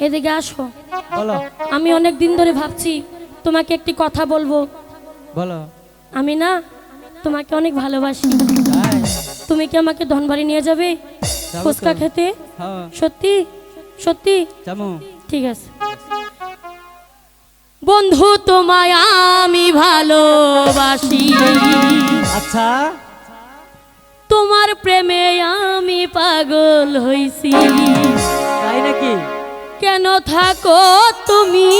এদিকে আসো। বলো। আমি অনেক দিন ধরে ভাবছি তোমাকে একটি কথা বলব। বলো। আমি না তোমাকে অনেক ভালোবাসি। তুমি কি আমাকে ধনবাড়ি নিয়ে যাবে? ফুচকা খেতে? হ্যাঁ। সত্যি? সত্যি? ঠিক আছে। বন্ধু তোমায় আমি ভালোবাসি। আচ্ছা। তোমার প্রেমে আমি পাগল হইছি। তাই নাকি? কেন থাকো তুমি?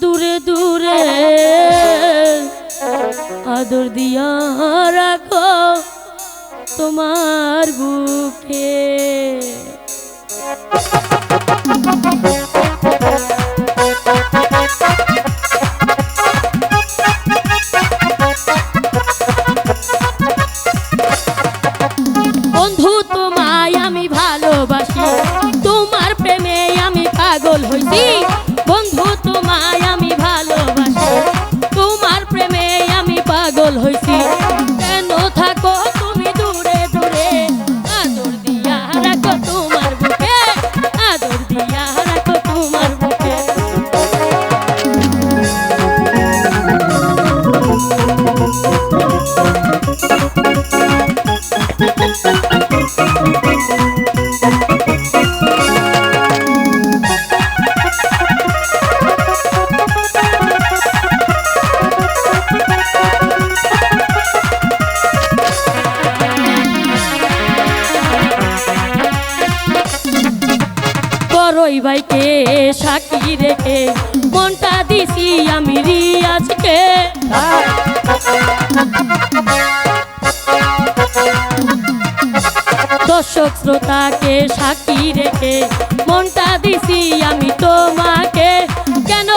দূরে দূরে। আদর দিয়া রাখো তোমার বুকে। বন্ধু, তোমায় আমি ভালোবাসি। তোমার প্রেমে আমি পাগল হইছি। কেন থাকো তুমি দূরে দূরে? তোমার বুকে। বড়ই ভাইকে সাকি রেখে, মনটা দিছি আমি রিয়াজকে। দর্শক শ্রোতাকে সাকি রেখে, মনটা দিছি আমি তোমাকে। কেন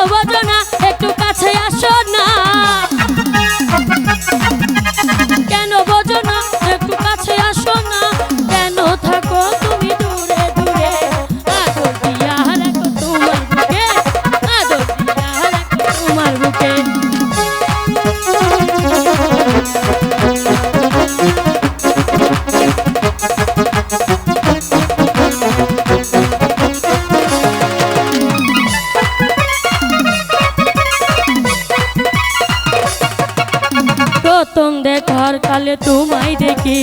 প্রথম দেখার কালে তোমায় দেখি।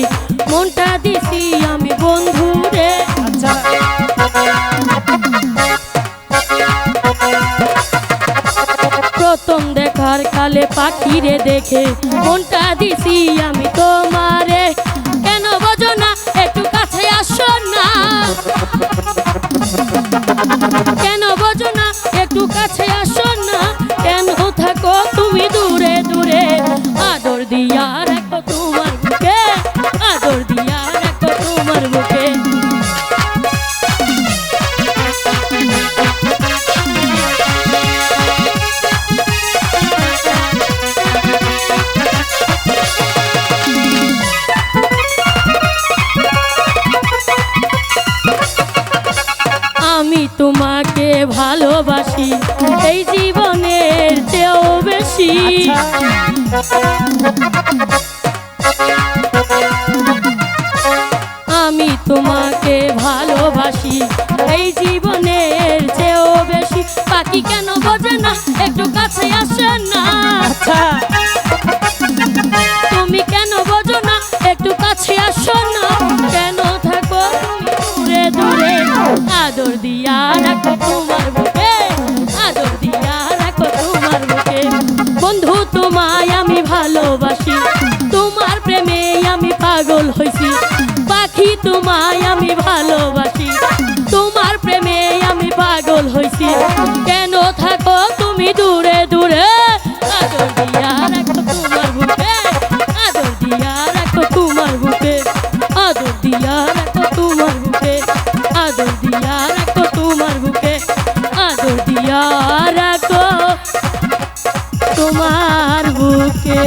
মনটা দিছি আমি বন্ধু রে। আচ্ছা। প্রথম দেখার কালে পাখিরে দেখে মনটা দিছি আমি তোমারে। কেন বোঝো না একটু কাছে আসো না। কেন বোঝো না একটু কাছে আসো রাখো তোমার বুকে আদর দিয়া রাখো তোমার বুকে আমি তোমাকে ভালোবাসি, এই জীবনের চেয়েও বেশি। কেন বোঝে না? একটু কাছে আসে না। আচ্ছা। তুমি কেন বোঝো না? একটু কাছে আসো না। কেন থাকো দূরে দূরে? আদর দিয়া রাখো তোমার বুকে। আদর দিয়া রাখো তোমার বুকে। বন্ধু তোমায় আমি ভালোবাসি। তোমার প্রেমে আমি পাগল হইছি। পাখি তোমায় আমি ভালোবাসি। তোমার রাখো তোমার বুকে।